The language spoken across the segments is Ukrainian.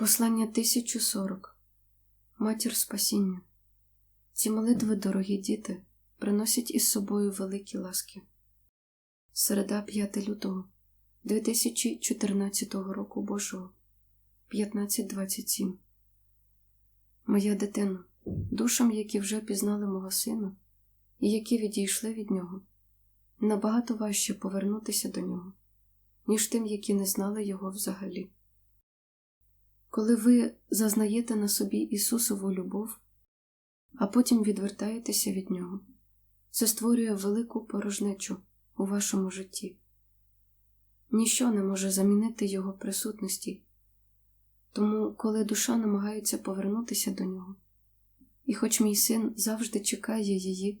Послання 1040 Матір Спасіння. Ці молитви, дорогі діти, приносять із собою великі ласки. Середа 5 лютого 2014 року Божого 15.27 Моя дитино, душам, які вже пізнали мого сина, і які відійшли від нього, набагато важче повернутися до нього, ніж тим, які не знали його взагалі. Коли ви зазнаєте на собі Ісусову любов, а потім відвертаєтеся від Нього, це створює велику порожнечу у вашому житті. Ніщо не може замінити Його присутності, тому, коли душа намагається повернутися до нього, і хоч мій син завжди чекає її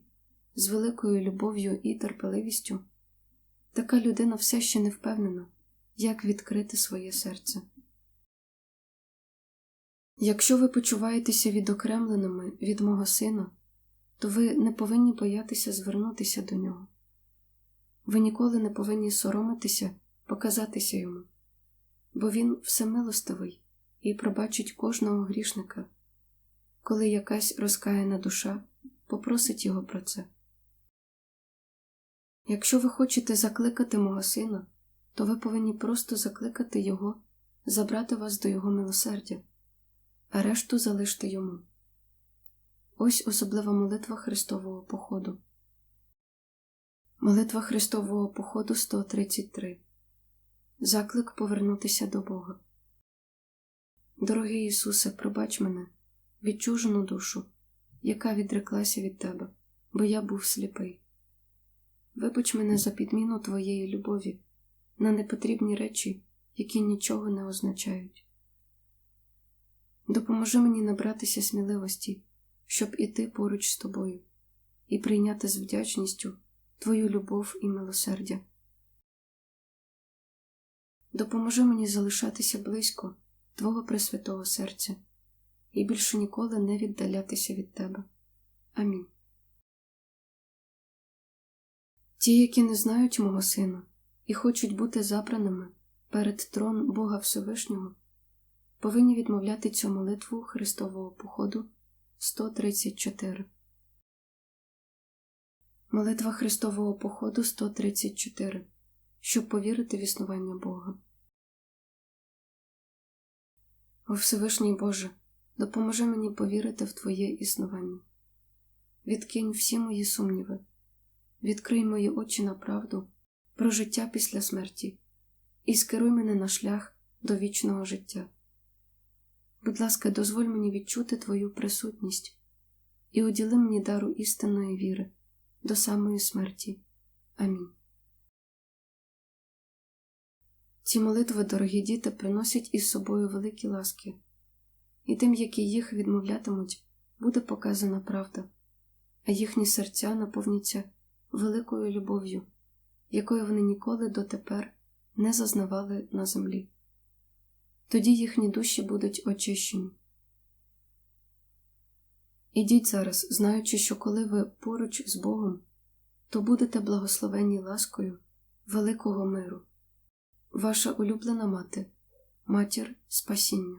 з великою любов'ю і терпеливістю, така людина все ще не впевнена, як відкрити своє серце. Якщо ви почуваєтеся відокремленими від мого сина, то ви не повинні боятися звернутися до нього. Ви ніколи не повинні соромитися показатися йому, бо він всемилостивий і пробачить кожного грішника, коли якась розкаяна душа попросить його про це. Якщо ви хочете закликати мого сина, то ви повинні просто закликати його забрати вас до його милосердя а решту залиште йому. Ось особлива молитва Христового походу. Молитва Христового походу 133. Заклик повернутися до Бога. Дорогий Ісусе, пробач мене, відчужену душу, яка відреклася від Тебе, бо я був сліпий. Вибач мене за підміну Твоєї любові на непотрібні речі, які нічого не означають. Допоможи мені набратися сміливості, щоб іти поруч з тобою і прийняти з вдячністю Твою любов і милосердя. Допоможи мені залишатися близько Твого Пресвятого серця і більше ніколи не віддалятися від Тебе. Амінь. Ті, які не знають мого сина і хочуть бути забраними перед трон Бога Всевишнього повинні відмовляти цю молитву Христового походу 134. Молитва Христового походу 134. Щоб повірити в існування Бога. О Всевишній Боже, допоможи мені повірити в Твоє існування. Відкинь всі мої сумніви, відкрий мої очі на правду про життя після смерті і скеруй мене на шлях до вічного життя. Будь ласка, дозволь мені відчути Твою присутність і уділи мені дару істинної віри до самої смерті. Амінь. Ці молитви, дорогі діти, приносять із собою великі ласки, і тим, які їх відмовлятимуть, буде показана правда, а їхні серця наповняться великою любов'ю, якої вони ніколи дотепер не зазнавали на землі тоді їхні душі будуть очищені. Ідіть зараз, знаючи, що коли ви поруч з Богом, то будете благословені ласкою великого миру, ваша улюблена мати, матір спасіння.